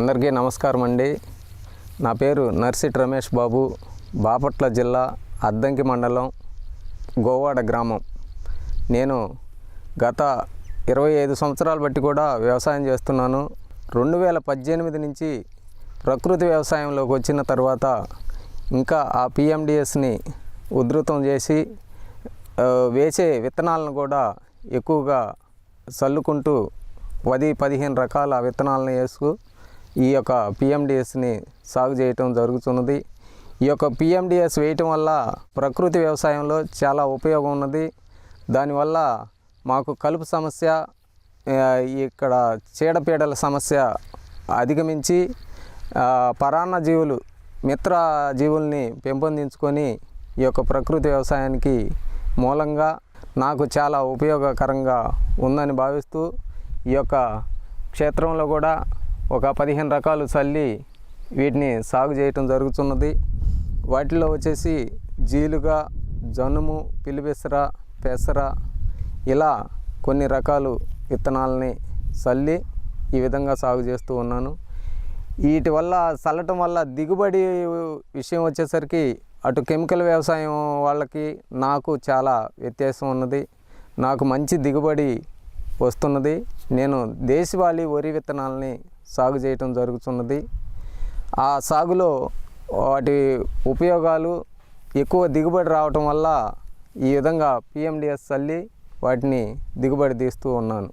అందరికీ నమస్కారం అండి. నా పేరు నర్సిట్ రమేష్ బాబు. బాపట్ల జిల్లా అద్దంకి మండలం గోవాడ గ్రామం. నేను గత ఇరవై ఐదు సంవత్సరాలు బట్టి కూడా వ్యవసాయం చేస్తున్నాను. రెండు వేల పద్దెనిమిది నుంచి ప్రకృతి వ్యవసాయంలోకి వచ్చిన తర్వాత ఇంకా ఆ పిఎండిఎస్ని ఉధృతం చేసి వేసే విత్తనాలను కూడా ఎక్కువగా చల్లుకుంటూ పది పదిహేను రకాల విత్తనాలను వేసుకు ఈ యొక్క పిఎండిఎస్ని సాగు చేయటం జరుగుతున్నది. ఈ యొక్క పిఎండిఎస్ వేయటం వల్ల ప్రకృతి వ్యవసాయంలో చాలా ఉపయోగం ఉన్నది. దానివల్ల మాకు కలుపు సమస్య ఇక్కడ చీడపీడల సమస్య అధిగమించి పరాన్న జీవులు మిత్ర జీవుల్ని పెంపొందించుకొని ఈ యొక్క ప్రకృతి వ్యవసాయానికి మూలంగా నాకు చాలా ఉపయోగకరంగా ఉందని భావిస్తూ ఈ యొక్క క్షేత్రంలో కూడా ఒక పదిహేను రకాలు చల్లి వీటిని సాగు చేయటం జరుగుతున్నది. వాటిలో వచ్చేసి జీలుగా జనుము పిలిపెసర పెసర ఇలా కొన్ని రకాలు విత్తనాలని చల్లి ఈ విధంగా సాగు చేస్తూ ఉన్నాను. వీటి వల్ల చల్లటం వల్ల దిగుబడి విషయం వచ్చేసరికి అటు కెమికల్ వ్యవసాయం వాళ్ళకి నాకు చాలా వ్యత్యాసం ఉన్నది. నాకు మంచి దిగుబడి వస్తున్నది. నేను దేశవాళీ వరి విత్తనాలని సాగు చేయటం జరుగుతున్నది. ఆ సాగులో వాటి ఉపయోగాలు ఎక్కువ దిగుబడి రావటం వల్ల ఈ విధంగా పిఎండిఎస్ చల్లి వాటిని దిగుబడి తీస్తూ ఉన్నాను.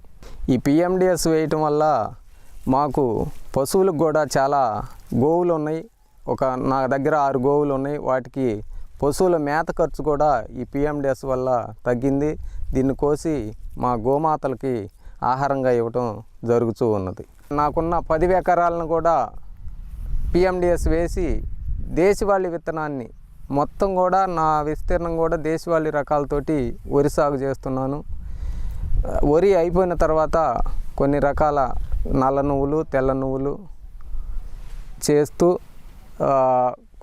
ఈ పిఎండిఎస్ వేయటం వల్ల మాకు పశువులకు కూడా చాలా గోవులు ఉన్నాయి. ఒక నా దగ్గర ఆరు గోవులు ఉన్నాయి. వాటికి పశువుల మేత ఖర్చు కూడా ఈ పిఎండిఎస్ వల్ల తగ్గింది. దీన్ని కోసి మా గోమాతలకి ఆహారంగా ఇవ్వటం జరుగుతూ ఉన్నది. నాకున్న పది ఎకరాలను కూడా పిఎండిఎస్ వేసి దేశవాళీ విత్తనాన్ని మొత్తం కూడా నా విస్తీర్ణం కూడా దేశవాళీ రకాలతోటి వరి సాగు చేస్తున్నాను. వరి అయిపోయిన తర్వాత కొన్ని రకాల నల్ల నువ్వులు తెల్ల నువ్వులు చేస్తూ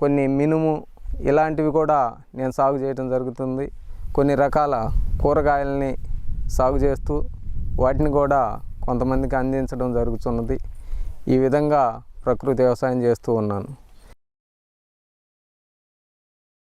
కొన్ని మినుము ఇలాంటివి కూడా నేను సాగు చేయడం జరుగుతుంది. కొన్ని రకాల కూరగాయలని సాగు చేస్తూ వాటిని కూడా కొంతమందికి అందించడం జరుగుతున్నది. ఈ విధంగా ప్రకృతి వ్యవసాయం చేస్తూ ఉన్నాను.